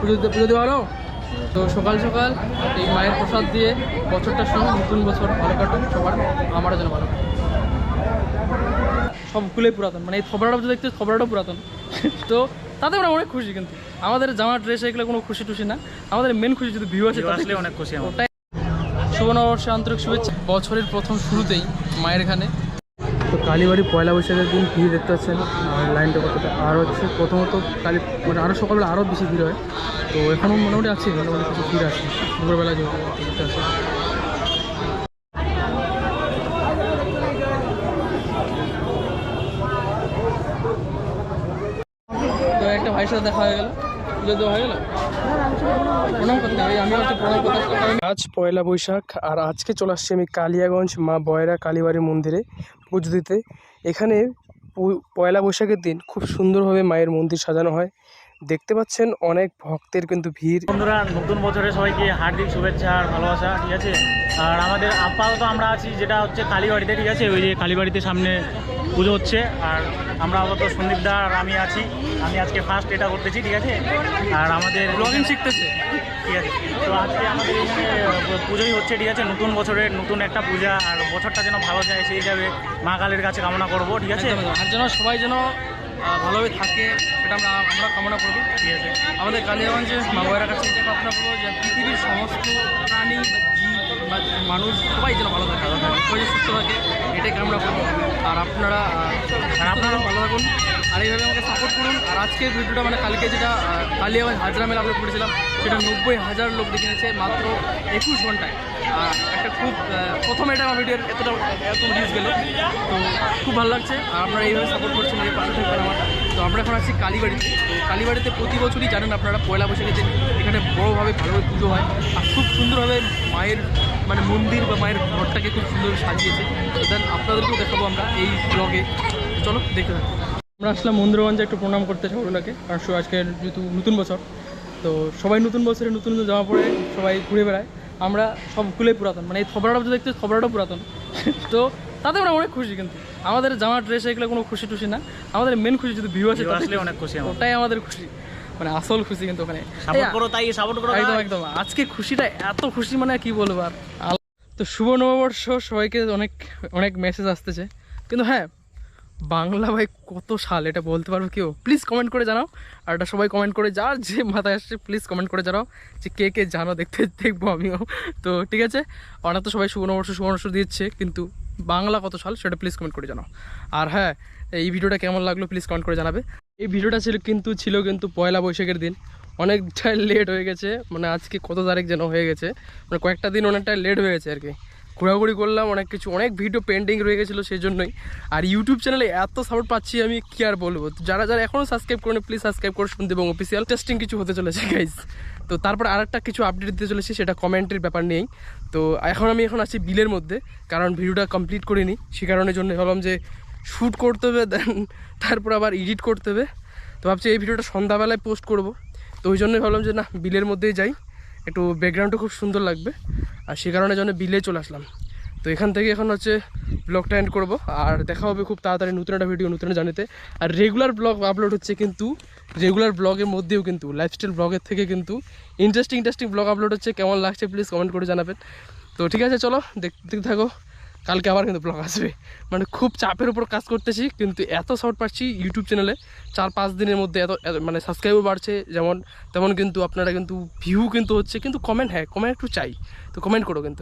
পুজো দিতে পুজো দেওয়া তো সকাল সকাল এই মায়ের প্রসাদ দিয়ে বছরটা শুরু নতুন বছর ভালো কাটুক সবার আমারও যেন ভালো সবগুলোই পুরাতন মানে এই যে দেখতে থবড়াটাও পুরাতন। তো তাতে আমরা অনেক খুশি কিন্তু। আমাদের জামা ড্রেস এগুলো কোনো খুশি টুশি না। আমাদের মেন খুশি যদি ভিউ তাতে আসলে অনেক খুশি আমরা। ওটাই। শুভ নববর্ষে আন্তরিক শুভেচ্ছা। বছরের প্রথম শুরুতেই মায়ের এখানে তো কালীবাড়ি পয়লা বৈশাখের দিন ভিড় দেখতে পাচ্ছেন। লাইনটা কতটা আর হচ্ছে, প্রথমত কালী মানে আরও সকালবেলা আরও বেশি ভিড় হয়। তো এখনও মোটামুটি আছে মোটামুটি কিছু ভিড় আছে। দুপুরবেলা দেখতে তো একটা ভাইয়ের সাথে দেখা হয়ে গেল। পুজো দেওয়া হয়ে গেল? প্রণাম করতে হবে আমি হচ্ছে প্রণাম করতে আজ পয়লা বৈশাখ আর আজকে চলে আসছি আমি কালিয়াগঞ্জ মা বয়রা কালীবাড়ি মন্দিরে পুজো দিতে। এখানে পু- পয়লা বৈশাখের দিন খুব সুন্দরভাবে মায়ের মন্দির সাজানো হয়। দেখতে পাচ্ছেন অনেক ভক্তের কিন্তু ভিড়। বন্ধুরা নতুন বছরে সবাইকে হার্দিক শুভেচ্ছা আর ভালোবাসা ঠিক আছে? আর আমাদের আপাতত আমরা আছি যেটা হচ্ছে কালীবাড়িতে ঠিক আছে? ওই যে কালীবাড়িতে সামনে পুজো হচ্ছে, আর আমরা আপাতত সন্দীপদা আর আমি আছি। আমি আজকে ফার্স্ট এটা করতেছি, ঠিক আছে? আর আমাদের ব্লগিং শিখতেছে। ঠিক আছে? তো আজকে আমাদের এখানে পুজোই হচ্ছে, ঠিক আছে? নতুন বছরের নতুন একটা পূজা, আর বছরটা যেন ভালো যায়, সেই হিসাবে মা কালীর কাছে কামনা করব, ঠিক আছে। আর যেন সবাই যেন ভালোভাবে থাকে, সেটা আমরা আমরা কামনা করব, ঠিক আছে? আমাদের কালিয়াগঞ্জে মা বয়রার কাছে এটা প্রার্থনা করব যে মানুষ সবাই যেন ভালো থাকে সবাই সুস্থ থাকে এটাই কামনা করব আর আপনারা আপনারা ভালো থাকুন। আর এইভাবে আমাকে সাপোর্ট করুন। আর আজকের ভিডিওটা মানে কালকে যেটা আহ, কালিয়াগঞ্জ হাজরা মেলা আপলোড করেছিলাম সেটা নব্বই হাজার লোক দেখে নিয়েছে মাত্র একুশ ঘন্টায়। আর একটা খুব প্রথম এটা আমার ভিডিওর এতটা এত ভিউজ গেল। তো খুব ভালো লাগছে। আর আপনারা এইভাবে সাপোর্ট করছেন এই পাশে থাকবেন আমার। তো আমরা এখন আছি কালীবাড়িতে। তো কালীবাড়িতে প্রতি বছরই জানেন আপনারা, পয়লা বৈশাখের দিন এখানে বড়োভাবে ভালোভাবে পুজো হয়। আর খুব সুন্দরভাবে মায়ের মানে মন্দির বা মায়ের ঘরটাকে খুব সুন্দর সাজিয়েছে। তো দেন আপনাদেরকেও দেখাবো আমরা এই ব্লগে চলো, দেখতে থাকো আমরা আসলাম মন্দিরগঞ্জে একটু প্রণাম করতে ঠাকুরনাকে কারণ আজকের যেহেতু নতুন বছর। তো সবাই নতুন বছরে নতুন নতুন জামা পরে সবাই ঘুরে বেড়ায়। আমরা সবগুলোই পুরাতন। মানে এই থবড়াটা যে দেখতে থবড়াটাও পুরাতন। তো তাতে আমরা অনেক খুশি কিন্তু। আমাদের জামা ড্রেস এগুলো কোনো খুশি টুসি না। আমাদের মেন খুশি যদি ভিউ View আসলে অনেক খুশি ওটাই আমাদের খুশি। মানে আসল খুশি কিন্তু ওখানে। সাপোর্ট এই, করো তাই সাপোর্ট করো একদম একদম। আজকে খুশিটা এত খুশি মানে কি বলব আর? তো শুভ নববর্ষ সবাইকে অনেক অনেক মেসেজ আসতেছে। কিন্তু হ্যাঁ বাংলা ভাই কত সাল এটা বলতে পারবে কেউ প্লিজ কমেন্ট করে জানাও। আর এটা সবাই কমেন্ট করে, যার যে মাথায় আসছে প্লিজ কমেন্ট করে জানাও যে কে কে জানো, দেখতে দেখব আমিও। তো ঠিক আছে অনেক তো সবাই শুভ নববর্ষ দিচ্ছে, কিন্তু বাংলা কত সাল সেটা প্লিজ কমেন্ট করে জানাও। আর হ্যাঁ এই ভিডিওটা কেমন লাগল প্লিজ কমেন্ট করে জানাবে। এই ভিডিওটা ছিল কিন্তু ছিল কিন্তু পয়লা বৈশাখের দিন। অনেকটা লেট হয়ে গেছে মানে আজকে কত তারিখ যেন হয়ে গেছে মানে কয়েকটা দিন অনেকটা লেট হয়ে গেছে আর কি। ঘোরাঘুরি করলাম, অনেক কিছু, অনেক ভিডিও পেন্ডিং রয়ে গেছিল সেই জন্যই আর ইউটিউব চ্যানেলে এত সাপোর্ট পাচ্ছি আমি, কি আর বলব? যারা যারা এখনও সাবস্ক্রাইব করেন প্লিজ সাবস্ক্রাইব করে শুনতে এবং অফিসিয়াল টেস্টিং কিছু হতে চলেছে গাইজ তো তারপর আরেকটা কিছু আপডেট দিতে চলেছি, সেটা কমেন্টের ব্যাপার নেই তো এখন আমি এখন আছি বিলের মধ্যে, কারণ ভিডিওটা কমপ্লিট করিনি, সে কারণের জন্য ভাবলাম যে শ্যুট করতে হবে দেন তারপর আবার এডিট করতে হবে। তো ভাবছি এই ভিডিওটা সন্ধ্যাবেলায় পোস্ট করব। তো ওই জন্যই ভাবলাম যে না, বিলের মধ্যেই যাই, একটু ব্যাকগ্রাউন্ডটা খুব সুন্দর লাগবে। আর সে কারণে জন্য বিলে চলে আসলাম। তো এখান থেকে এখন হচ্ছে ব্লগটা এন্ড করব। আর দেখা হবে খুব তাড়াতাড়ি নতুন একটা ভিডিও নতুন জানিতে আর রেগুলার ব্লগ আপলোড হচ্ছে কিন্তু রেগুলার ব্লগের মধ্যেও কিন্তু লাইফস্টাইল ব্লগের থেকে কিন্তু ইন্টারেস্টিং ইন্টারেস্টিং ব্লগ আপলোড হচ্ছে। কেমন লাগছে প্লিজ কমেন্ট করে জানাবেন। তো ঠিক আছে, চলো, দেখতে থাকো। কালকে আবার কিন্তু ব্লগ আসবে। মানে খুব চাপের উপর কাজ করতেছি, কিন্তু এত শর্ট পাচ্ছি ইউটিউব চ্যানেলে চার পাঁচ দিনের মধ্যে এত মানে সাবস্ক্রাইবও বাড়ছে যেমন, তেমন কিন্তু আপনারা কিন্তু ভিউ কিন্তু হচ্ছে, কিন্তু কমেন্ট হ্যাঁ কমেন্ট একটু চাই। তো কমেন্ট করো কিন্তু।